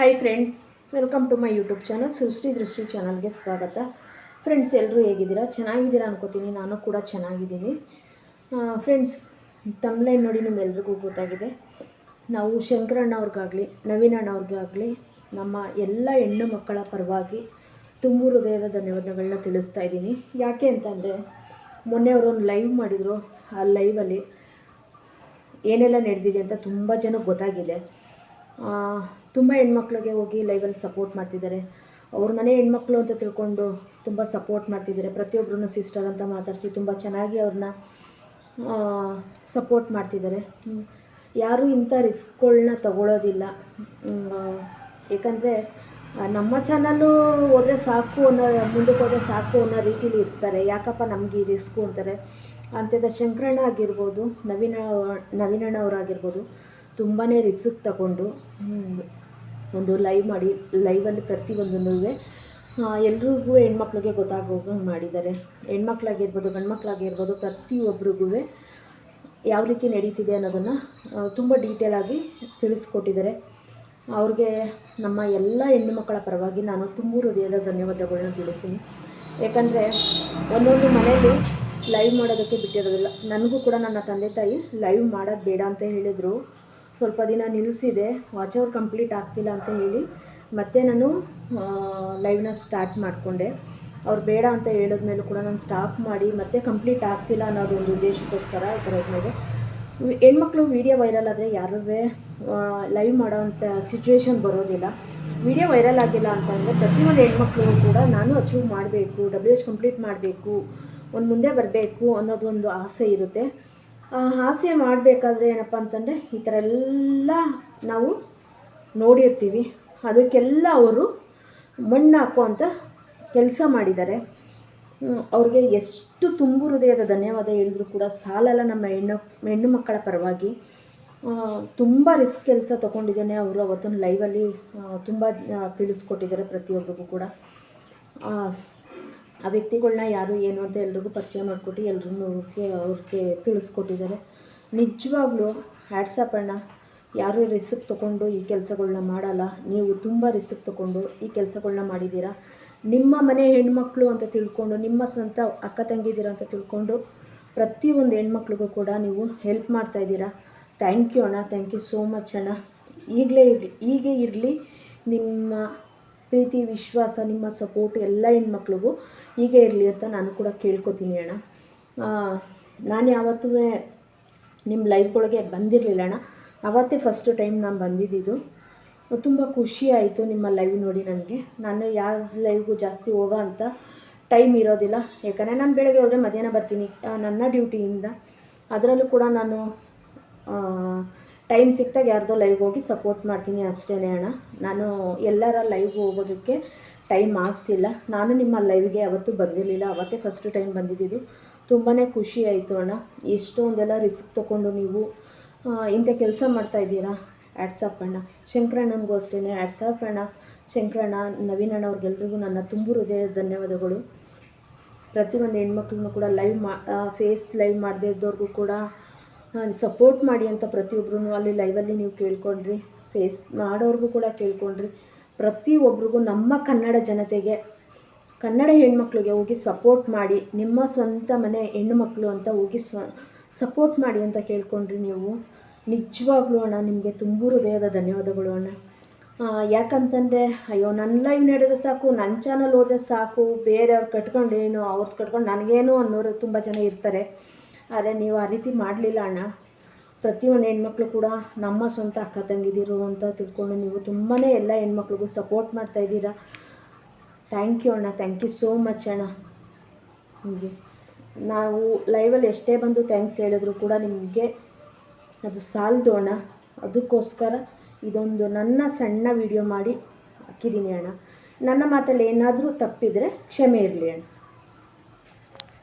Hi friends welcome to my YouTube channel Srishti Drishti ಚಾನಲ್ಗೆ ಸ್ವಾಗತ. Friends ಎಲ್ಲರೂ ಹೇಗಿದ್ದೀರಾ? ಚೆನ್ನಾಗಿದ್ದೀರಾ ಅನ್ಕೋತೀನಿ. ನಾನು ಕೂಡ ಚೆನ್ನಾಗಿದ್ದೀನಿ. ಫ್ರೆಂಡ್ಸ್ ತಮ್ಲೈನ್ ನೋಡಿ ನಿಮ್ಮೆಲ್ರಿಗೂ ಗೊತ್ತಾಗಿದೆ. ನಾವು ಶಂಕರಣ್ಣ ಅವ್ರಿಗಾಗಲಿ ನವೀನ್ ಅಣ್ಣ ಅವ್ರಿಗಾಗಲಿ ನಮ್ಮ ಎಲ್ಲ ಹೆಣ್ಣು ಮಕ್ಕಳ ಪರವಾಗಿ ತುಂಬು ಹೃದಯದ ಧನ್ಯವಾದಗಳನ್ನ ತಿಳಿಸ್ತಾ ಇದ್ದೀನಿ. ಯಾಕೆ ಅಂತಂದರೆ, ಮೊನ್ನೆ ಅವರು ಒಂದು ಲೈವ್ ಮಾಡಿದರು. ಆ ಲೈವಲ್ಲಿ ಏನೆಲ್ಲ ನಡೆದಿದೆ ಅಂತ ತುಂಬ ಜನಕ್ಕೆ ಗೊತ್ತಾಗಿದೆ. ತುಂಬ ಹೆಣ್ಮಕ್ಳಿಗೆ ಹೋಗಿ ಲೈವಲ್ಲಿ ಸಪೋರ್ಟ್ ಮಾಡ್ತಿದ್ದಾರೆ. ಅವ್ರ ಮನೆ ಹೆಣ್ಮಕ್ಳು ಅಂತ ತಿಳ್ಕೊಂಡು ತುಂಬ ಸಪೋರ್ಟ್ ಮಾಡ್ತಿದ್ದಾರೆ. ಪ್ರತಿಯೊಬ್ಬರೂ ಸಿಸ್ಟರ್ ಅಂತ ಮಾತಾಡಿಸಿ ತುಂಬ ಚೆನ್ನಾಗಿ ಅವ್ರನ್ನ ಸಪೋರ್ಟ್ ಮಾಡ್ತಿದ್ದಾರೆ. ಯಾರೂ ಇಂಥ ರಿಸ್ಕ್ಗಳನ್ನ ತಗೊಳ್ಳೋದಿಲ್ಲ ಏಕೆಂದರೆ ನಮ್ಮ ಚಾನಲ್ಲು ಹೋದರೆ ಸಾಕು ಅನ್ನೋ, ಮುಂದಕ್ಕೆ ಹೋದರೆ ಸಾಕು ಅನ್ನೋ ರೀತಿಲಿ ಇರ್ತಾರೆ. ಯಾಕಪ್ಪ ನಮಗೆ ಈ ರಿಸ್ಕು ಅಂತಾರೆ? ಅಂತ್ಯದ ಶಂಕರಣ್ಣ ಆಗಿರ್ಬೋದು, ನವೀನ, ನವೀನಣ್ಣ ಅವರಾಗಿರ್ಬೋದು. ತುಂಬಾ ರಿಸ್ಕ್ ತಗೊಂಡು ಒಂದು ಲೈವ್ ಮಾಡಿ ಲೈವಲ್ಲಿ ಪ್ರತಿಯೊಂದೂ ಎಲ್ರಿಗೂ ಹೆಣ್ಮಕ್ಳಿಗೆ ಗೊತ್ತಾಗೋಗಂಗೆ ಮಾಡಿದ್ದಾರೆ. ಹೆಣ್ಮಕ್ಳಾಗಿರ್ಬೋದು, ಗಂಡ್ಮಕ್ಳಾಗಿರ್ಬೋದು ಪ್ರತಿಯೊಬ್ರಿಗೂ ಯಾವ ರೀತಿ ನಡೀತಿದೆ ಅನ್ನೋದನ್ನು ತುಂಬ ಡೀಟೇಲಾಗಿ ತಿಳಿಸ್ಕೊಟ್ಟಿದ್ದಾರೆ. ಅವ್ರಿಗೆ ನಮ್ಮ ಎಲ್ಲ ಹೆಣ್ಣು ಮಕ್ಕಳ ಪರವಾಗಿ ನಾನು ತುಂಬ ಹೃದಯದ ಧನ್ಯವಾದಗಳನ್ನ ತಿಳಿಸ್ತೀನಿ. ಯಾಕಂದರೆ, ಒಂದೊಂದು ಮನೆಯಲ್ಲಿ ಲೈವ್ ಮಾಡೋದಕ್ಕೆ ಬಿಟ್ಟಿರೋದಿಲ್ಲ. ನನಗೂ ಕೂಡ ನನ್ನ ತಂದೆ ತಾಯಿ ಲೈವ್ ಮಾಡೋದು ಬೇಡ ಅಂತ ಹೇಳಿದರು. ಸ್ವಲ್ಪ ದಿನ ನಿಲ್ಲಿಸಿದೆ. ವಾಚ್ ಅವರ್ ಕಂಪ್ಲೀಟ್ ಆಗ್ತಿಲ್ಲ ಅಂತ ಹೇಳಿ. ಮತ್ತೆ ನಾನು ಲೈವ್ನ ಸ್ಟಾರ್ಟ್ ಮಾಡಿಕೊಂಡೆ. ಅವ್ರು ಬೇಡ ಅಂತ ಹೇಳಿದ್ಮೇಲೂ ಕೂಡ ನಾನು ಸ್ಟಾಪ್ ಮಾಡಿ, ಮತ್ತೆ ಕಂಪ್ಲೀಟ್ ಆಗ್ತಿಲ್ಲ ಅನ್ನೋದು ಒಂದು ಉದ್ದೇಶಕ್ಕೋಸ್ಕರ ಈ ಥರ ಇದ್ಮೇಲೆ ಹೆಣ್ಮಕ್ಳು ವೀಡಿಯೋ ವೈರಲ್ ಆದರೆ ಯಾರದೇ ಲೈವ್ ಮಾಡೋವಂಥ ಸಿಚುವೇಶನ್ ಬರೋದಿಲ್ಲ. ವಿಡಿಯೋ ವೈರಲ್ ಆಗಿಲ್ಲ ಅಂತಂದರೆ ಪ್ರತಿಯೊಂದು ಹೆಣ್ಮಕ್ಳು ಕೂಡ ನಾನು ಅಚೀವ್ ಮಾಡಬೇಕು ಡಬ್ಲ್ಯೂ ಎಚ್ ಕಂಪ್ಲೀಟ್ ಮಾಡಬೇಕು, ಒಂದು ಮುಂದೆ ಬರಬೇಕು ಅನ್ನೋದು ಒಂದು ಆಸೆ ಇರುತ್ತೆ. ಆಸೆ ಮಾಡಬೇಕಾದ್ರೆ ಏನಪ್ಪ ಅಂತಂದರೆ ಈ ಥರ ಎಲ್ಲ ನಾವು ನೋಡಿರ್ತೀವಿ. ಅದಕ್ಕೆಲ್ಲ ಅವರು ಮಣ್ಣು ಹಾಕುವಂಥ ಕೆಲಸ ಮಾಡಿದ್ದಾರೆ. ಅವ್ರಿಗೆ ಎಷ್ಟು ತುಂಬು ಹೃದಯದ ಧನ್ಯವಾದ ಹೇಳಿದ್ರು ಕೂಡ ಸಾಲಲ್ಲ ನಮ್ಮ ಹೆಣ್ಣು ಹೆಣ್ಣು ಮಕ್ಕಳ ಪರವಾಗಿ. ತುಂಬ ರಿಸ್ಕ್ ಕೆಲಸ ತೊಗೊಂಡಿದ್ದೇನೆ ಅವರು ಅವತ್ತೊಂದು ಲೈವಲ್ಲಿ ತುಂಬ ತಿಳಿಸ್ಕೊಟ್ಟಿದ್ದಾರೆ ಪ್ರತಿಯೊಬ್ಬರಿಗೂ ಕೂಡ. ಆ, ವ್ಯಕ್ತಿಗಳನ್ನ ವ್ಯಕ್ತಿಗಳ್ನ ಯಾರು ಏನು ಅಂತ ಎಲ್ರಿಗೂ ಪರಿಚಯ ಮಾಡಿಕೊಟ್ಟು ಎಲ್ರೂ ಅವ್ರಿಗೆ ತಿಳಿಸ್ಕೊಟ್ಟಿದ್ದಾರೆ. ನಿಜವಾಗ್ಲೂ ಹ್ಯಾಟ್ಸಪ್ ಅಣ್ಣ. ಯಾರು ರಿಸ್ಕ್ ತೊಗೊಂಡು ಈ ಕೆಲಸಗಳ್ನ ಮಾಡಲ್ಲ. ನೀವು ತುಂಬ ರಿಸ್ಕ್ ತೊಗೊಂಡು ಈ ಕೆಲಸಗಳ್ನ ಮಾಡಿದ್ದೀರಾ? ನಿಮ್ಮ ಮನೆ ಹೆಣ್ಮಕ್ಳು ಅಂತ ತಿಳ್ಕೊಂಡು ನಿಮ್ಮ ಸ್ವಂತ ಅಕ್ಕ ತಂಗಿದ್ದೀರ ಅಂತ ತಿಳ್ಕೊಂಡು ಪ್ರತಿಯೊಂದು ಹೆಣ್ಮಕ್ಳಿಗೂ ಕೂಡ ನೀವು ಹೆಲ್ಪ್ ಮಾಡ್ತಾ ಇದ್ದೀರಾ? ಥ್ಯಾಂಕ್ ಯು ಅಣ್ಣ. ಥ್ಯಾಂಕ್ ಯು ಸೋ ಮಚ್ ಅಣ್ಣ. ಈಗಲೇ ಇರಲಿ ಹೀಗೆ ಇರಲಿ ನಿಮ್ಮ ಪ್ರೀತಿ, ವಿಶ್ವಾಸ, ನಿಮ್ಮ ಸಪೋರ್ಟ್ ಎಲ್ಲ ಹೆಣ್ಮಕ್ಳಿಗೂ ಹೀಗೆ ಇರಲಿ ಅಂತ ನಾನು ಕೂಡ ಕೇಳ್ಕೊತೀನಿ ಅಣ್ಣ. ನಾನು ಯಾವತ್ತೂ ನಿಮ್ಮ ಲೈವ್ಗಳಿಗೆ ಬಂದಿರಲಿಲ್ಲ ಅಣ್ಣ. ಅವತ್ತೇ ಫಸ್ಟು ಟೈಮ್ ನಾನು ಬಂದಿದ್ದು ತುಂಬ ಖುಷಿ ಆಯಿತು ನಿಮ್ಮ ಲೈವ್ ನೋಡಿ ನನಗೆ. ನಾನು ಯಾವ ಲೈವ್ಗೂ ಜಾಸ್ತಿ ಹೋಗೋ ಅಂತ ಟೈಮ್ ಇರೋದಿಲ್ಲ. ಯಾಕಂದರೆ ನಾನು ಬೆಳಗ್ಗೆ ಹೋದರೆ ಮಧ್ಯಾಹ್ನ ಬರ್ತೀನಿ ನನ್ನ ಡ್ಯೂಟಿಯಿಂದ ಅದರಲ್ಲೂ ಕೂಡ ನಾನು ಟೈಮ್ ಸಿಕ್ತಾಗ ಯಾರ್ದೋ ಲೈವ್ ಹೋಗಿ ಸಪೋರ್ಟ್ ಮಾಡ್ತೀನಿ ಅಷ್ಟೇ ಅಣ್ಣ. ನಾನು ಎಲ್ಲರ ಲೈವ್ ಹೋಗೋದಕ್ಕೆ ಟೈಮ್ ಆಗ್ತಿಲ್ಲ. ನಾನು ನಿಮ್ಮ ಲೈವ್ಗೆ ಅವತ್ತು ಬಂದಿರಲಿಲ್ಲ. ಅವತ್ತೇ ಫಸ್ಟ್ ಟೈಮ್ ಬಂದಿದ್ದು ತುಂಬಾ ಖುಷಿ ಆಯಿತು ಅಣ್ಣ. ಎಷ್ಟೊಂದೆಲ್ಲ ರಿಸ್ಕ್ ತೊಗೊಂಡು ನೀವು ಇಂಥ ಕೆಲಸ ಮಾಡ್ತಾಯಿದ್ದೀರಾ ಆ್ಯಡ್ಸಪ್ ಅಣ್ಣ. ಶಂಕರಣ್ಣನಿಗೂ ಅಷ್ಟೇ ಆ್ಯಡ್ಸಪ್ ಅಣ್ಣ. ಶಂಕರಣ್ಣ, ನವೀನ್ ಅಣ್ಣ ಅವ್ರಿಗೆಲ್ರಿಗೂ ನನ್ನ ತುಂಬು ಹೃದಯ ಧನ್ಯವಾದಗಳು. ಪ್ರತಿಯೊಂದು ಹೆಣ್ಮಕ್ಳನ್ನು ಕೂಡ ಲೈವ್ ಮಾ ಫೇಸ್ ಲೈವ್ ಮಾಡದೇ ಇದ್ದವ್ರಿಗೂ ಕೂಡ ಸಪೋರ್ಟ್ ಮಾಡಿ ಅಂತ ಪ್ರತಿಯೊಬ್ಬರೂ ಅಲ್ಲಿ ಲೈವಲ್ಲಿ ನೀವು ಕೇಳ್ಕೊಂಡ್ರಿ ಫೇಸ್ ಮಾಡೋರಿಗೂ ಕೂಡ ಕೇಳ್ಕೊಂಡ್ರಿ. ಪ್ರತಿಯೊಬ್ಬರಿಗೂ ನಮ್ಮ ಕನ್ನಡ ಜನತೆಗೆ, ಕನ್ನಡ ಹೆಣ್ಮಕ್ಳಿಗೆ ಹೋಗಿ ಸಪೋರ್ಟ್ ಮಾಡಿ, ನಿಮ್ಮ ಸ್ವಂತ ಮನೆ ಹೆಣ್ಣು ಮಕ್ಕಳು ಅಂತ ಹೋಗಿ ಸ್ವ ಸಪೋರ್ಟ್ ಮಾಡಿ ಅಂತ ಕೇಳ್ಕೊಂಡ್ರಿ ನೀವು. ನಿಜವಾಗ್ಲೂ ಅಣ್ಣ, ನಿಮಗೆ ತುಂಬು ಹೃದಯದ ಧನ್ಯವಾದಗಳು ಅಣ್ಣ. ಯಾಕಂತಂದರೆ, ಅಯ್ಯೋ ನನ್ನ ಲೈವ್ ನಡೆದ್ರೆ ಸಾಕು ನನ್ನ ಚಾನಲ್ ಹೋದರೆ ಸಾಕು, ಬೇರೆಯವ್ರು ಕಟ್ಕೊಂಡೇನು ಅವ್ರದ್ದು ಕಟ್ಕೊಂಡು ನನಗೇನು ಅನ್ನೋರು ತುಂಬ ಜನ ಇರ್ತಾರೆ. ಆದರೆ ನೀವು ಆ ರೀತಿ ಮಾಡಲಿಲ್ಲ ಅಣ್ಣ. ಪ್ರತಿಯೊಂದು ಹೆಣ್ಮಕ್ಳು ಕೂಡ ನಮ್ಮ ಸ್ವಂತ ಅಕ್ಕ ತಂಗಿದಿರು ಅಂತ ತಿಳ್ಕೊಂಡು ನೀವು ತುಂಬಾ ಎಲ್ಲ ಹೆಣ್ಮಕ್ಳಿಗೂ ಸಪೋರ್ಟ್ ಮಾಡ್ತಾ ಇದ್ದೀರಾ. ಥ್ಯಾಂಕ್ ಯು ಅಣ್ಣ. ಥ್ಯಾಂಕ್ ಯು ಸೋ ಮಚ್ ಅಣ್ಣ. ನಿಮಗೆ ನಾವು ಲೈವಲ್ಲಿ ಎಷ್ಟೇ ಬಂದು ಥ್ಯಾಂಕ್ಸ್ ಹೇಳಿದ್ರು ಕೂಡ ನಿಮಗೆ ಅದು ಸಾಲದು ಅಣ್ಣ. ಅದಕ್ಕೋಸ್ಕರ ಇದೊಂದು ನನ್ನ ಸಣ್ಣ ವಿಡಿಯೋ ಮಾಡಿ ಹಾಕಿದ್ದೀನಿ ಅಣ್ಣ. ನನ್ನ ಮಾತಲ್ಲಿ ಏನಾದರೂ ತಪ್ಪಿದರೆ ಕ್ಷಮೆ ಇರಲಿ ಅಣ್ಣ.